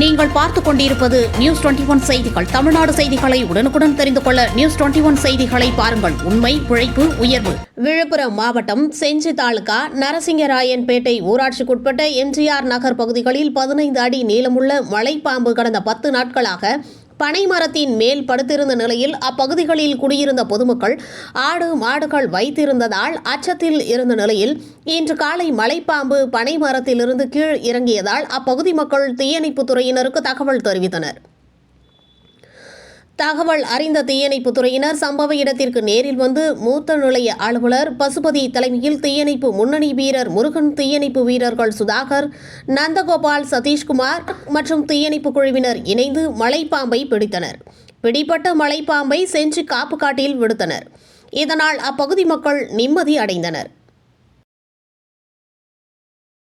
நீங்கள் பார்த்துக் கொண்டிருப்பது நியூஸ் டுவெண்டி ஒன் செய்திகள். தமிழ்நாடு செய்திகளை உடனுக்குடன் தெரிந்து கொள்ள நியூஸ் டுவெண்டி ஒன் செய்திகளை பாருங்கள். உண்மை உழைப்பு உயர்வு. விழுப்புரம் மாவட்டம் செஞ்சி தாலுகா நரசிங்கராயன்பேட்டை ஊராட்சிக்குட்பட்ட எம்ஜிஆர் நகர் பகுதிகளில் பதினைந்து அடி நீளமுள்ள மலைப்பாம்பு கடந்த பத்து நாட்களாக பனைமரத்தின் மேல் படுத்திருந்த நிலையில் அப்பகுதிகளில் குடியிருந்த பொதுமக்கள் ஆடு மாடுகள் வைத்திருந்ததால் அச்சத்தில் இருந்த நிலையில் இன்று காலை மலைப்பாம்பு பனைமரத்திலிருந்து கீழ் இறங்கியதால் அப்பகுதி மக்கள் தீயணைப்புத் துறையினருக்கு தகவல் தெரிவித்தனர். தகவல் அறிந்த தீயணைப்பு துறையினர் சம்பவ இடத்திற்கு நேரில் வந்து மூத்த நிலைய அலுவலர் பசுபதி தலைமையில் தீயணைப்பு முன்னணி வீரர் முருகன் தீயணைப்பு வீரர்கள் சுதாகர் நந்தகோபால் சதீஷ்குமார் மற்றும் தீயணைப்பு குழுவினர் இணைந்து மலைப்பாம்பை பிடித்தனர். பிடிப்பட்ட மலைப்பாம்பை செஞ்சு காப்பு காட்டில் விடுத்தனர். இதனால் அப்பகுதி மக்கள் நிம்மதி அடைந்தனர்.